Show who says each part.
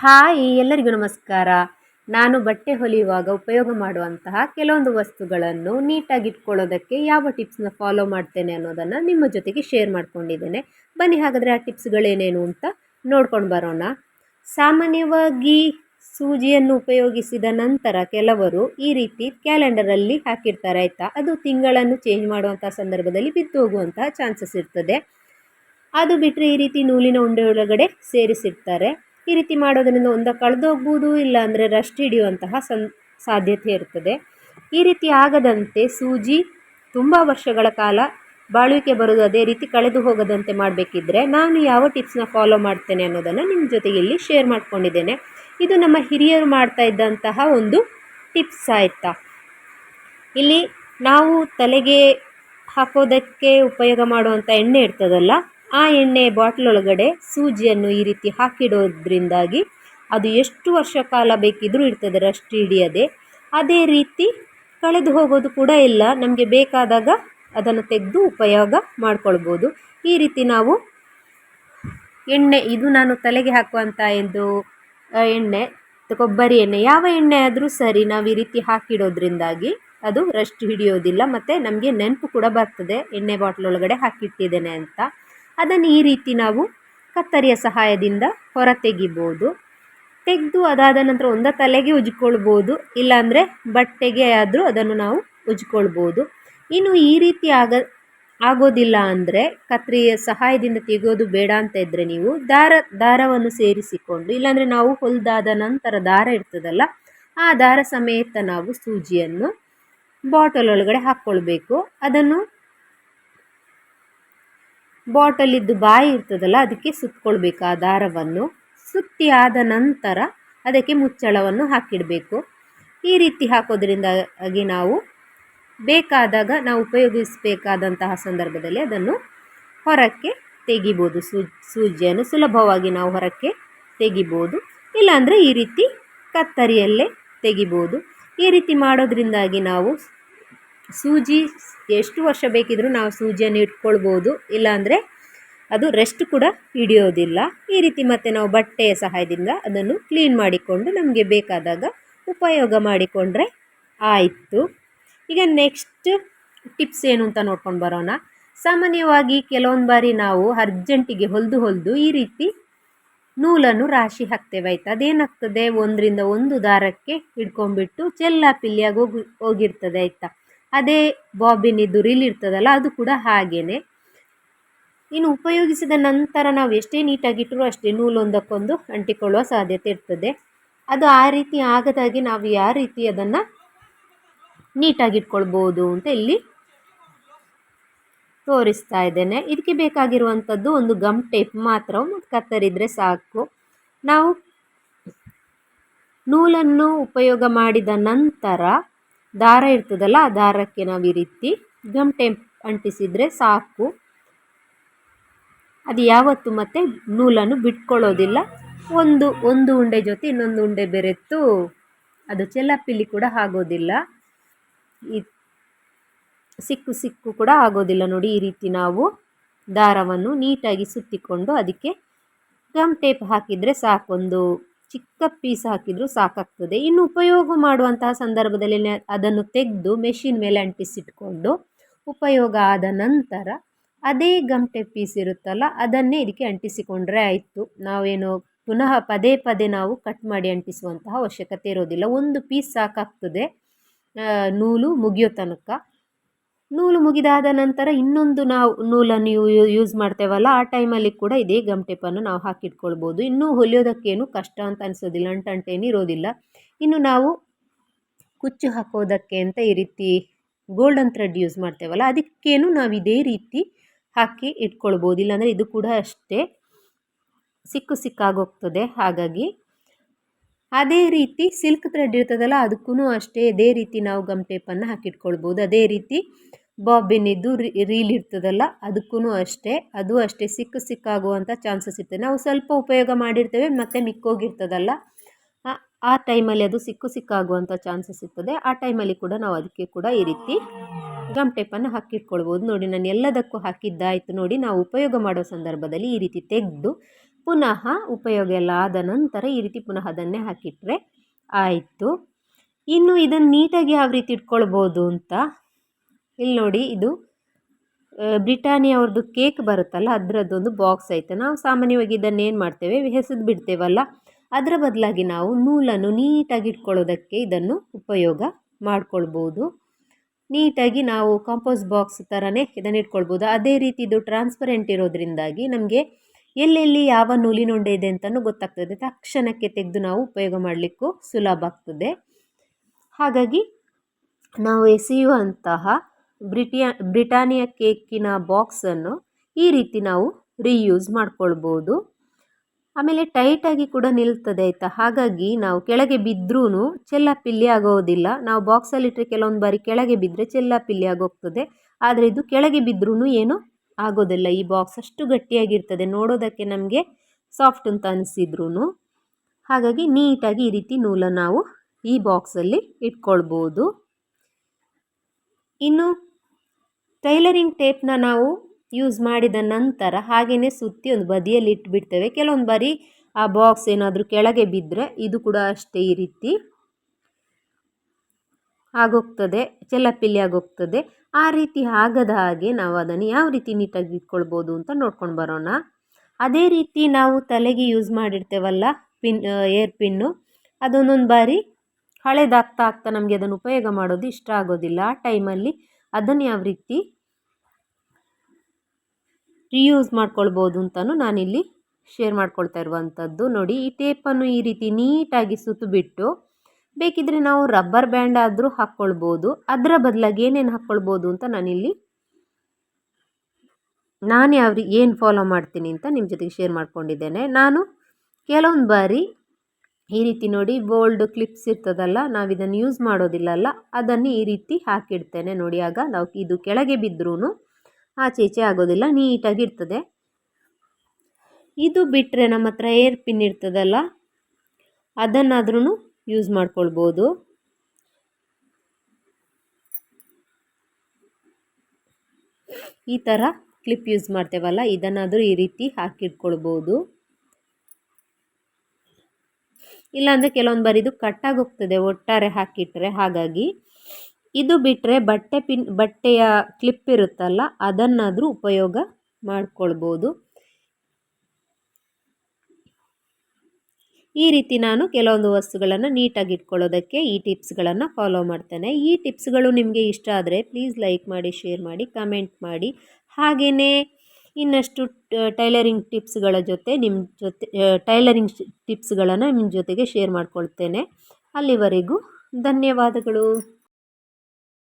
Speaker 1: Hi, ಎಲ್ಲರಿಗೂ ನಮಸ್ಕಾರ. ನಾನು ಬಟ್ಟೆ ಹೊಲಿಯುವಾಗ ಉಪಯೋಗ ಮಾಡುವಂತಹ ಕೆಲವೊಂದು ವಸ್ತುಗಳನ್ನು ನೀಟಾಗಿ ಇಟ್ಕೊಳ್ಳೋದಕ್ಕೆ ಯಾವ ಟಿಪ್ಸ್ನ ಫಾಲೋ ಮಾಡ್ತೇನೆ ಅನ್ನೋದನ್ನು ನಿಮ್ಮ ಜೊತೆಗೆ ಶೇರ್ ಮಾಡ್ಕೊಂಡಿದ್ದೇನೆ. ಬನ್ನಿ, ಹಾಗಾದರೆ ಆ ಟಿಪ್ಸ್ಗಳೇನೇನು ಅಂತ ನೋಡ್ಕೊಂಡು ಬರೋಣ. ಸಾಮಾನ್ಯವಾಗಿ ಸೂಜಿಯನ್ನು ಉಪಯೋಗಿಸಿದ ನಂತರ ಕೆಲವರು ಈ ರೀತಿ ಕ್ಯಾಲೆಂಡರಲ್ಲಿ ಹಾಕಿರ್ತಾರೆ, ಆಯಿತಾ? ಅದು ತಿಂಗಳನ್ನು ಚೇಂಜ್ ಮಾಡುವಂಥ ಸಂದರ್ಭದಲ್ಲಿ ಬಿದ್ದು ಹೋಗುವಂತಹ ಚಾನ್ಸಸ್ ಇರ್ತದೆ. ಅದು ಬಿಟ್ಟರೆ ಈ ರೀತಿ ನೂಲಿನ ಉಂಡೆ ಒಳಗಡೆ ಸೇರಿಸಿರ್ತಾರೆ. ಈ ರೀತಿ ಮಾಡೋದರಿಂದ ಒಂದು ಕಳೆದೋಗ್ಬೋದು ಇಲ್ಲ ಅಂದರೆ ರಸ್ಟ್ ಹಿಡಿಯುವಂತಹ ಸನ್ ಸಾಧ್ಯತೆ ಇರ್ತದೆ. ಈ ರೀತಿ ಆಗದಂತೆ ಸೂಜಿ ತುಂಬ ವರ್ಷಗಳ ಕಾಲ ಬಾಳುವಿಕೆ ಬರೋದು ಅದೇ ರೀತಿ ಕಳೆದು ಹೋಗದಂತೆ ಮಾಡಬೇಕಿದ್ರೆ ನಾನು ಯಾವ ಟಿಪ್ಸ್ನ ಫಾಲೋ ಮಾಡ್ತೇನೆ ಅನ್ನೋದನ್ನು ನಿಮ್ಮ ಜೊತೆಗೆ ಇಲ್ಲಿ ಶೇರ್ ಮಾಡ್ಕೊಂಡಿದ್ದೇನೆ. ಇದು ನಮ್ಮ ಹಿರಿಯರು ಮಾಡ್ತಾ ಇದ್ದಂತಹ ಒಂದು ಟಿಪ್ಸ್ ಆಯಿತಾ? ಇಲ್ಲಿ ನಾವು ತಲೆಗೆ ಹಾಕೋದಕ್ಕೆ ಉಪಯೋಗ ಮಾಡುವಂಥ ಎಣ್ಣೆ ಇರ್ತದಲ್ಲ ಆ ಎಣ್ಣೆ ಬಾಟ್ಲ್ ಒಳಗಡೆ ಸೂಜಿಯನ್ನು ಈ ರೀತಿ ಹಾಕಿಡೋದ್ರಿಂದಾಗಿ ಅದು ಎಷ್ಟು ವರ್ಷ ಕಾಲ ಬೇಕಿದ್ರೂ ಇರ್ತದೆ, ರಸ್ಟ್ ಹಿಡಿಯದೆ. ಅದೇ ರೀತಿ ಕಳೆದು ಹೋಗೋದು ಕೂಡ ಇಲ್ಲ, ನಮಗೆ ಬೇಕಾದಾಗ ಅದನ್ನು ತೆಗೆದು ಉಪಯೋಗ ಮಾಡಿಕೊಳ್ಬೋದು. ಈ ರೀತಿ ನಾವು ಎಣ್ಣೆ, ಇದು ನಾನು ತಲೆಗೆ ಹಾಕುವಂಥ ಒಂದು ಎಣ್ಣೆ, ಕೊಬ್ಬರಿ ಎಣ್ಣೆ, ಯಾವ ಎಣ್ಣೆ ಆದರೂ ಸರಿ ನಾವು ಈ ರೀತಿ ಹಾಕಿಡೋದ್ರಿಂದಾಗಿ ಅದು ರಸ್ಟ್ ಹಿಡಿಯೋದಿಲ್ಲ, ಮತ್ತು ನಮಗೆ ನೆನಪು ಕೂಡ ಬರ್ತದೆ, ಎಣ್ಣೆ ಬಾಟ್ಲ್ ಒಳಗಡೆ ಹಾಕಿಟ್ಟಿದ್ದೇನೆ ಅಂತ. ಅದನ್ನು ಈ ರೀತಿ ನಾವು ಕತ್ತರಿಯ ಸಹಾಯದಿಂದ ಹೊರ ತೆಗಿಬೋದು ತೆಗೆದು ಅದಾದ ನಂತರ ಒಂದ ತಲೆಗೆ ಉಜ್ಕೊಳ್ಬೋದು ಇಲ್ಲಾಂದರೆ ಬಟ್ಟೆಗೆ ಆದರೂ ಅದನ್ನು ನಾವು ಉಜ್ಕೊಳ್ಬೋದು ಇನ್ನು ಈ ರೀತಿ ಆಗ, ಆಗೋದಿಲ್ಲ ಅಂದರೆ ಕತ್ರಿಯ ಸಹಾಯದಿಂದ ತೆಗೆಯೋದು ಬೇಡ ಅಂತ ಇದ್ದರೆ ನೀವು ದಾರ, ದಾರವನ್ನು ಸೇರಿಸಿಕೊಂಡು, ಇಲ್ಲಾಂದರೆ ನಾವು ಹೊಲ್ದಾದ ನಂತರ ದಾರ ಇರ್ತದಲ್ಲ, ಆ ದಾರ ಸಮೇತ ನಾವು ಸೂಜಿಯನ್ನು ಬಾಟಲ್ ಒಳಗಡೆ ಹಾಕ್ಕೊಳ್ಬೇಕು. ಅದನ್ನು ಬಾಟಲಿದ್ದು ಬಾಯಿ ಇರ್ತದಲ್ಲ, ಅದಕ್ಕೆ ಸುತ್ತಕೊಳ್ಬೇಕು ಆ ದಾರವನ್ನು. ಸುತ್ತಿ ಆದ ನಂತರ ಅದಕ್ಕೆ ಮುಚ್ಚಳವನ್ನು ಹಾಕಿಡಬೇಕು. ಈ ರೀತಿ ಹಾಕೋದ್ರಿಂದಾಗಿ ನಾವು ಬೇಕಾದಾಗ, ನಾವು ಉಪಯೋಗಿಸಬೇಕಾದಂತಹ ಸಂದರ್ಭದಲ್ಲಿ ಅದನ್ನು ಹೊರಕ್ಕೆ ತೆಗಿಬೋದು. ಸೂಜಿಯನ್ನು ಸುಲಭವಾಗಿ ನಾವು ಹೊರಕ್ಕೆ ತೆಗಿಬೋದು. ಇಲ್ಲಾಂದರೆ ಈ ರೀತಿ ಕತ್ತರಿಯಲ್ಲೇ ತೆಗಿಬೋದು. ಈ ರೀತಿ ಮಾಡೋದ್ರಿಂದಾಗಿ ನಾವು ಸೂಜಿ ಎಷ್ಟು ವರ್ಷ ಬೇಕಿದ್ರೂ ನಾವು ಸೂಜಿಯನ್ನು ಇಟ್ಕೊಳ್ಬೋದು, ಇಲ್ಲಾಂದರೆ ಅದು ರೆಸ್ಟ್ ಕೂಡ ಹಿಡಿಯೋದಿಲ್ಲ. ಈ ರೀತಿ ಮತ್ತೆ ನಾವು ಬಟ್ಟೆಯ ಸಹಾಯದಿಂದ ಅದನ್ನು ಕ್ಲೀನ್ ಮಾಡಿಕೊಂಡು ನಮಗೆ ಬೇಕಾದಾಗ ಉಪಯೋಗ ಮಾಡಿಕೊಂಡ್ರೆ ಆಯಿತು. ಈಗ ನೆಕ್ಸ್ಟ್ ಟಿಪ್ಸ್ ಏನು ಅಂತ ನೋಡ್ಕೊಂಡು ಬರೋಣ. ಸಾಮಾನ್ಯವಾಗಿ ಕೆಲವೊಂದು ಬಾರಿ ನಾವು ಅರ್ಜೆಂಟಿಗೆ ಹೊಲಿದು ಹೊಲಿದು ಈ ರೀತಿ ನೂಲನ್ನು ರಾಶಿ ಹಾಕ್ತೇವೆ ಆಯ್ತಾ? ಅದೇನಾಗ್ತದೆ? ಒಂದರಿಂದ ಒಂದು ದಾರಕ್ಕೆ ಹಿಡ್ಕೊಂಡ್ಬಿಟ್ಟು ಚೆಲ್ಲ ಪಿಲ್ಲಿಯಾಗಿ ಹೋಗಿ ಹೋಗಿರ್ತದೆ ಆಯಿತಾ? ಅದೇ ಬಾಬಿನ್ ಇದು ರೀಲ್ ಇರ್ತದಲ್ಲ, ಅದು ಕೂಡ ಹಾಗೇನೆ. ಇನ್ನು ಉಪಯೋಗಿಸಿದ ನಂತರ ನಾವು ಎಷ್ಟೇ ನೀಟಾಗಿಟ್ಟರೂ ಅಷ್ಟೇ ನೂಲೊಂದಕ್ಕೊಂದು ಅಂಟಿಕೊಳ್ಳುವ ಸಾಧ್ಯತೆ ಇರ್ತದೆ. ಅದು ಆ ರೀತಿ ಆಗದಾಗಿ ನಾವು ಯಾವ ರೀತಿ ಅದನ್ನು ನೀಟಾಗಿಟ್ಕೊಳ್ಬೋದು ಅಂತ ಇಲ್ಲಿ ತೋರಿಸ್ತಾ ಇದ್ದೇನೆ. ಇದಕ್ಕೆ ಬೇಕಾಗಿರುವಂಥದ್ದು ಒಂದು ಗಮ್ ಟೇಪ್ ಮಾತ್ರ ಕತ್ತರಿದ್ರೆ ಸಾಕು. ನಾವು ನೂಲನ್ನು ಉಪಯೋಗ ಮಾಡಿದ ನಂತರ ದಾರ ಇರ್ತದಲ್ಲ, ಆ ದಾರಕ್ಕೆ ನಾವು ಈ ರೀತಿ ಗಮ್ ಟೇಪ್ ಅಂಟಿಸಿದರೆ ಸಾಕು. ಅದು ಯಾವತ್ತು ಮತ್ತೆ ನೂಲನ್ನು ಬಿಟ್ಕೊಳ್ಳೋದಿಲ್ಲ. ಒಂದು ಒಂದು ಉಂಡೆ ಜೊತೆ ಇನ್ನೊಂದು ಉಂಡೆ ಬೆರೆತು ಅದು ಚೆಲ್ಲಪಿಲ್ಲಿ ಕೂಡ ಆಗೋದಿಲ್ಲ. ಈ ಸಿಕ್ಕು ಸಿಕ್ಕು ಕೂಡ ಆಗೋದಿಲ್ಲ ನೋಡಿ ಈ ರೀತಿ ನಾವು ದಾರವನ್ನು ನೀಟಾಗಿ ಸುತ್ತಿಕೊಂಡು ಅದಕ್ಕೆ ಗಮ್ ಟೇಪ್ ಹಾಕಿದರೆ ಸಾಕೊಂದು ಚಿಕ್ಕ ಪೀಸ್ ಹಾಕಿದರೂ ಸಾಕಾಗ್ತದೆ. ಇನ್ನು ಉಪಯೋಗ ಮಾಡುವಂತಹ ಸಂದರ್ಭದಲ್ಲಿ ಅದನ್ನು ತೆಗೆದು ಮೆಷಿನ್ ಮೇಲೆ ಅಂಟಿಸಿಟ್ಕೊಂಡು ಉಪಯೋಗ ಆದ ನಂತರ ಅದೇ ಗಮಟೆ ಪೀಸ್ ಇರುತ್ತಲ್ಲ, ಅದನ್ನೇ ಇದಕ್ಕೆ ಅಂಟಿಸಿಕೊಂಡ್ರೆ ಆಯಿತು. ನಾವೇನು ಪುನಃ ಪದೇ ಪದೇ ನಾವು ಕಟ್ ಮಾಡಿ ಅಂಟಿಸುವಂತಹ ಅವಶ್ಯಕತೆ ಇರೋದಿಲ್ಲ. ಒಂದು ಪೀಸ್ ಸಾಕಾಗ್ತದೆ. ನೂಲು ಮುಗಿಯೋ ತನಕ. ನೂಲು ಮುಗಿದಾದ ನಂತರ ಇನ್ನೊಂದು ನಾವು ನೂಲನ್ನು ಯೂಸ್ ಮಾಡ್ತೇವಲ್ಲ, ಆ ಟೈಮಲ್ಲಿ ಕೂಡ ಇದೇ ಗಮ್ ಟೇಪನ್ನು ನಾವು ಹಾಕಿಟ್ಕೊಳ್ಬೋದು. ಇನ್ನೂ ಹೊಲಿಯೋದಕ್ಕೇನು ಕಷ್ಟ ಅಂತ ಅನಿಸೋದಿಲ್ಲ ಅಂಟಂಟೇನು ಇರೋದಿಲ್ಲ. ಇನ್ನು ನಾವು ಕುಚ್ಚು ಹಾಕೋದಕ್ಕೆ ಅಂತ ಈ ರೀತಿ ಗೋಲ್ಡನ್ ಥ್ರೆಡ್ ಯೂಸ್ ಮಾಡ್ತೇವಲ್ಲ, ಅದಕ್ಕೇನು ನಾವು ಇದೇ ರೀತಿ ಹಾಕಿ ಇಟ್ಕೊಳ್ಬೋದು. ಇಲ್ಲಾಂದರೆ ಇದು ಕೂಡ ಅಷ್ಟೇ ಸಿಕ್ಕು ಸಿಕ್ಕಾಗೋಗ್ತದೆ, ಹಾಗಾಗಿ. ಅದೇ ರೀತಿ ಸಿಲ್ಕ್ ಥ್ರೆಡ್ ಇರ್ತದಲ್ಲ ಅದಕ್ಕೂ ಅಷ್ಟೇ ಇದೇ ರೀತಿ ನಾವು ಗಮ್ ಟೇಪನ್ನು ಹಾಕಿಟ್ಕೊಳ್ಬೋದು. ಅದೇ ರೀತಿ ಬಾಬಿನಿದ್ದು ರೀಲ್ ಇರ್ತದಲ್ಲ ಅದಕ್ಕೂ ಅಷ್ಟೇ. ಅದು ಅಷ್ಟೇ, ಸಿಕ್ಕು ಸಿಕ್ಕಾಗುವಂಥ ಚಾನ್ಸಸ್ ಇರ್ತದೆ ನಾವು ಸ್ವಲ್ಪ ಉಪಯೋಗ ಮಾಡಿರ್ತೇವೆ, ಮತ್ತು ಮಿಕ್ಕೋಗಿರ್ತದಲ್ಲ. ಆ- ಟೈಮಲ್ಲಿ ಅದು ಸಿಕ್ಕು ಸಿಕ್ಕಾಗುವಂಥ ಚಾನ್ಸಸ್ ಇರ್ತದೆ. ಆ ಟೈಮಲ್ಲಿ ಕೂಡ ನಾವು ಅದಕ್ಕೆ ಕೂಡ ಈ ರೀತಿ ಗಮ್ ಟೇಪನ್ನು ಹಾಕಿಟ್ಕೊಳ್ಬೋದು. ನೋಡಿ, ನಾನು ಎಲ್ಲದಕ್ಕೂ ಹಾಕಿದ್ದಾಯಿತು. ನೋಡಿ, ನಾವು ಉಪಯೋಗ ಮಾಡೋ ಸಂದರ್ಭದಲ್ಲಿ ಈ ರೀತಿ ತೆಗೆದು ಪುನಃ ಉಪಯೋಗ ಎಲ್ಲ ಆದ ನಂತರ ಈ ರೀತಿ ಪುನಃ ಅದನ್ನೇ ಹಾಕಿಟ್ರೆ ಆಯಿತು. ಇನ್ನು ಇದನ್ನು ನೀಟಾಗಿ ಯಾವ ರೀತಿ ಇಟ್ಕೊಳ್ಬೋದು ಅಂತ ಇಲ್ಲಿ ನೋಡಿ ಇದು ಬ್ರಿಟಾನಿಯಾ ಅವ್ರದ್ದು ಕೇಕ್ ಬರುತ್ತಲ್ಲ, ಅದರದ್ದೊಂದು ಬಾಕ್ಸ್ ಐತೆ. ನಾವು ಸಾಮಾನ್ಯವಾಗಿ ಇದನ್ನು ಏನು ಮಾಡ್ತೇವೆ, ಹೆಸದು ಬಿಡ್ತೇವಲ್ಲ, ಅದರ ಬದಲಾಗಿ ನಾವು ನೂಲನ್ನು ನೀಟಾಗಿ ಇಟ್ಕೊಳ್ಳೋದಕ್ಕೆ ಇದನ್ನು ಉಪಯೋಗ ಮಾಡ್ಕೊಳ್ಬೋದು. ನೀಟಾಗಿ ನಾವು ಕಾಂಪೋಸ್ ಬಾಕ್ಸ್ ಥರನೇ ಇದನ್ನು ಇಟ್ಕೊಳ್ಬೋದು. ಅದೇ ರೀತಿ ಇದು ಟ್ರಾನ್ಸ್ಪರೆಂಟ್ ಇರೋದ್ರಿಂದಾಗಿ ನಮಗೆ ಎಲ್ಲೆಲ್ಲಿ ಯಾವ ನೂಲಿನುಂಡೆ ಇದೆ ಅಂತಲೂ ಗೊತ್ತಾಗ್ತದೆ. ತಕ್ಷಣಕ್ಕೆ ತೆಗೆದು ನಾವು ಉಪಯೋಗ ಮಾಡಲಿಕ್ಕೂ ಸುಲಭ ಆಗ್ತದೆ. ಹಾಗಾಗಿ ನಾವು ಎಸೆಯುವಂತಹ ಬ್ರಿಟಿಯಾ, ಬ್ರಿಟಾನಿಯಾ ಕೇಕಿನ ಬಾಕ್ಸನ್ನು ಈ ರೀತಿ ನಾವು ರೀಯೂಸ್ ಮಾಡ್ಕೊಳ್ಬೋದು. ಆಮೇಲೆ ಟೈಟಾಗಿ ಕೂಡ ನಿಲ್ತದೆ ಆಯಿತಾ? ಹಾಗಾಗಿ ನಾವು ಕೆಳಗೆ ಬಿದ್ದರೂ ಚೆಲ್ಲಾಪಿಲ್ಲಿ ಆಗೋದಿಲ್ಲ. ನಾವು ಬಾಕ್ಸಲ್ಲಿಟ್ಟರೆ ಕೆಲವೊಂದು ಬಾರಿ ಕೆಳಗೆ ಬಿದ್ದರೆ ಚೆಲ್ಲಾಪಿಲ್ಲಿ ಆಗೋಗ್ತದೆ. ಆದರೆ ಇದು ಕೆಳಗೆ ಬಿದ್ದರೂ ಏನು ಆಗೋದಿಲ್ಲ. ಈ ಬಾಕ್ಸ್ ಅಷ್ಟು ಗಟ್ಟಿಯಾಗಿರ್ತದೆ. ನೋಡೋದಕ್ಕೆ ನಮಗೆ ಸಾಫ್ಟ್ ಅಂತ ಅನಿಸಿದ್ರು ಹಾಗಾಗಿ ನೀಟಾಗಿ ಈ ರೀತಿ ನೂಲನ್ನು ನಾವು ಈ ಬಾಕ್ಸಲ್ಲಿ ಇಟ್ಕೊಳ್ಬೋದು. ಇನ್ನು ಟೈಲರಿಂಗ್ ಟೇಪ್ನ ನಾವು ಯೂಸ್ ಮಾಡಿದ ನಂತರ ಹಾಗೆಯೇ ಸುತ್ತಿ ಒಂದು ಬದಿಯಲ್ಲಿ ಇಟ್ಬಿಡ್ತೇವೆ. ಕೆಲವೊಂದು ಬಾರಿ ಆ ಬಾಕ್ಸ್ ಏನಾದರೂ ಕೆಳಗೆ ಬಿದ್ದರೆ ಇದು ಕೂಡ ಅಷ್ಟೇ ಈ ರೀತಿ ಆಗೋಗ್ತದೆ, ಚೆಲ್ಲಪಿಲ್ಲಿ ಆಗೋಗ್ತದೆ. ಆ ರೀತಿ ಆಗದ ಹಾಗೆ ನಾವು ಅದನ್ನು ಯಾವ ರೀತಿ ನೀಟಾಗಿ ಇಟ್ಕೊಳ್ಬೋದು ಅಂತ ನೋಡ್ಕೊಂಡು ಬರೋಣ. ಅದೇ ರೀತಿ ನಾವು ತಲೆಗೆ ಯೂಸ್ ಮಾಡಿರ್ತೇವಲ್ಲ ಪಿನ್ ಏರ್ ಪಿನ್ನು, ಅದೊಂದೊಂದು ಬಾರಿ ಹಳೆದಾಗ್ತಾ ಆಗ್ತಾ ನಮಗೆ ಅದನ್ನು ಉಪಯೋಗ ಮಾಡೋದು ಇಷ್ಟ ಆಗೋದಿಲ್ಲ. ಆ ಟೈಮಲ್ಲಿ ಅದನ್ನು ಯಾವ ರೀತಿ ರಿಯೂಸ್ ಮಾಡ್ಕೊಳ್ಬೋದು ಅಂತಲೂ ನಾನಿಲ್ಲಿ ಶೇರ್ ಮಾಡ್ಕೊಳ್ತಾ ಇರುವಂಥದ್ದು. ನೋಡಿ, ಈ ಟೇಪನ್ನು ಈ ರೀತಿ ನೀಟಾಗಿ ಸುತ್ತಬಿಟ್ಟು ಬೇಕಿದ್ರೆ ನಾವು ರಬ್ಬರ್ ಬ್ಯಾಂಡ್ ಆದರೂ ಹಾಕ್ಕೊಳ್ಬೋದು. ಅದರ ಬದಲಾಗಿ ಏನೇನು ಹಾಕ್ಕೊಳ್ಬೋದು ಅಂತ ನಾನಿಲ್ಲಿ ನಾನು ಯಾವ ಏನು ಫಾಲೋ ಮಾಡ್ತೀನಿ ಅಂತ ನಿಮ್ಮ ಜೊತೆಗೆ ಶೇರ್ ಮಾಡ್ಕೊಂಡಿದ್ದೇನೆ. ನಾನು ಕೆಲವೊಂದು ಬಾರಿ ಈ ರೀತಿ ನೋಡಿ ಬೋಲ್ಡ್ ಕ್ಲಿಪ್ಸ್ ಇರ್ತದಲ್ಲ ನಾವು ಇದನ್ನು ಯೂಸ್ ಮಾಡೋದಿಲ್ಲ ಅಲ್ಲ ಅದನ್ನು ಈ ರೀತಿ ಹಾಕಿಡ್ತೇನೆ ನೋಡಿ. ಆಗ ನಾವು ಇದು ಕೆಳಗೆ ಬಿದ್ದರೂ ಆಚೆ ಈಚೆ ಆಗೋದಿಲ್ಲ, ನೀಟಾಗಿ ಇರ್ತದೆ. ಇದು ಬಿಟ್ಟರೆ ನಮ್ಮ ಹತ್ರ ಏರ್ ಪಿನ್ ಇರ್ತದಲ್ಲ ಅದನ್ನಾದ್ರೂ ಯೂಸ್ ಮಾಡ್ಕೊಳ್ಬೋದು. ಈ ಥರ ಕ್ಲಿಪ್ ಯೂಸ್ ಮಾಡ್ತೇವಲ್ಲ, ಇದನ್ನಾದರೂ ಈ ರೀತಿ ಹಾಕಿಟ್ಕೊಳ್ಬೋದು ಇಲ್ಲಾಂದರೆ ಕೆಲವೊಂದು ಬಾರಿ ಇದು ಕಟ್ಟಾಗೋಗ್ತದೆ ಒಟ್ಟಾರೆ ಹಾಕಿಟ್ಟರೆ ಹಾಗಾಗಿ ಇದು ಬಿಟ್ಟರೆ ಬಟ್ಟೆ ಪಿನ್, ಬಟ್ಟೆಯ ಕ್ಲಿಪ್ ಇರುತ್ತಲ್ಲ, ಅದನ್ನಾದರೂ ಉಪಯೋಗ ಮಾಡಿಕೊಳ್ಬೋದು. ಈ ರೀತಿ ನಾನು ಕೆಲವೊಂದು ವಸ್ತುಗಳನ್ನು ನೀಟಾಗಿ ಇಟ್ಕೊಳ್ಳೋದಕ್ಕೆ ಈ ಟಿಪ್ಸ್ಗಳನ್ನು ಫಾಲೋ ಮಾಡ್ತೇನೆ. ಈ ಟಿಪ್ಸ್ಗಳು ನಿಮಗೆ ಇಷ್ಟ ಆದರೆ ಪ್ಲೀಸ್ ಲೈಕ್ ಮಾಡಿ, ಶೇರ್ ಮಾಡಿ, ಕಮೆಂಟ್ ಮಾಡಿ. ಹಾಗೆಯೇ ಇನ್ನಷ್ಟು ಟೈಲರಿಂಗ್ ಟಿಪ್ಸ್ಗಳ ಜೊತೆ ನಿಮ್ಮ ಜೊತೆ ಟೈಲರಿಂಗ್ ಟಿಪ್ಸ್ಗಳನ್ನು ನಿಮ್ಮ ಜೊತೆಗೆ ಶೇರ್ ಮಾಡಿಕೊಳ್ತೇನೆ. ಅಲ್ಲಿವರೆಗೂ ಧನ್ಯವಾದಗಳು.